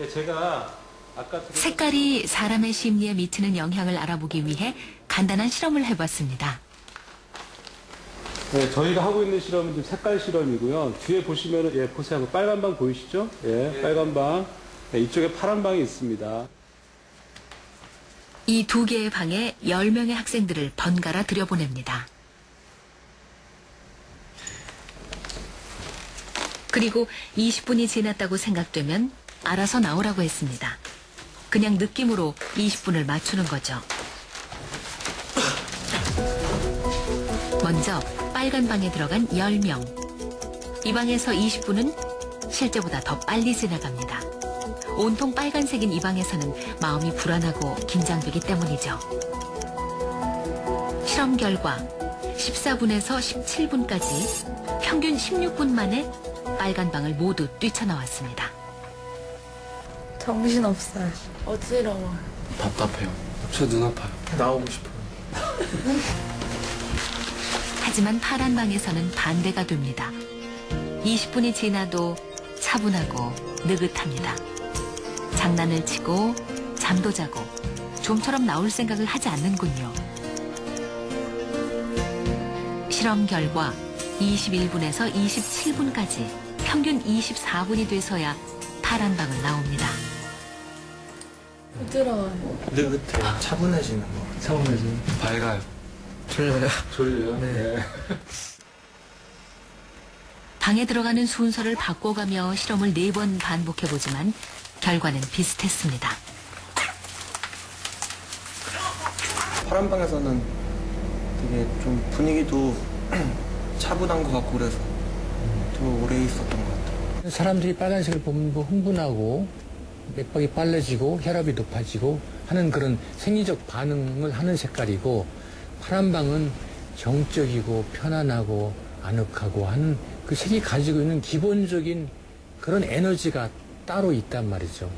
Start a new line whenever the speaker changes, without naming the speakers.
예, 제가 아까 드린-
색깔이 사람의 심리에 미치는 영향을 알아보기 위해 간단한 실험을 해봤습니다.
네, 저희가 하고 있는 실험은 지금 색깔 실험이고요. 뒤에 보시면은 예, 보세요. 그 빨간 방 보이시죠? 예, 빨간 방. 네, 이쪽에 파란 방이 있습니다.
이 두 개의 방에 10명의 학생들을 번갈아 들여보냅니다. 그리고 20분이 지났다고 생각되면 알아서 나오라고 했습니다. 그냥 느낌으로 20분을 맞추는 거죠. 먼저 빨간 방에 들어간 10명. 이 방에서 20분은 실제보다 더 빨리 지나갑니다. 온통 빨간색인 이 방에서는 마음이 불안하고 긴장되기 때문이죠. 실험 결과 14분에서 17분까지 평균 16분 만에 빨간 방을 모두 뛰쳐나왔습니다.
정신없어요. 어지러워.
답답해요. 저 눈 아파요. 나오고 싶어요.
하지만 파란 방에서는 반대가 됩니다. 20분이 지나도 차분하고 느긋합니다. 장난을 치고 잠도 자고 좀처럼 나올 생각을 하지 않는군요. 실험 결과 21분에서 27분까지 평균 24분이 돼서야 파란 방을 나옵니다.
부드러워요.
느긋해요. 차분해지는 거. 차분해지는 밝아요. 졸려요. 졸려요? 네.
방에 들어가는 순서를 바꿔가며 실험을 네 번 반복해보지만 결과는 비슷했습니다.
파란 방에서는 되게 좀 분위기도 차분한 것 같고 그래서 좀 오래 있었던 것 같아요.
사람들이 빨간색을 보면 뭐 흥분하고 맥박이 빨라지고 혈압이 높아지고 하는 그런 생리적 반응을 하는 색깔이고 파란 방은 정적이고 편안하고 아늑하고 하는 그 색이 가지고 있는 기본적인 그런 에너지가 따로 있단 말이죠.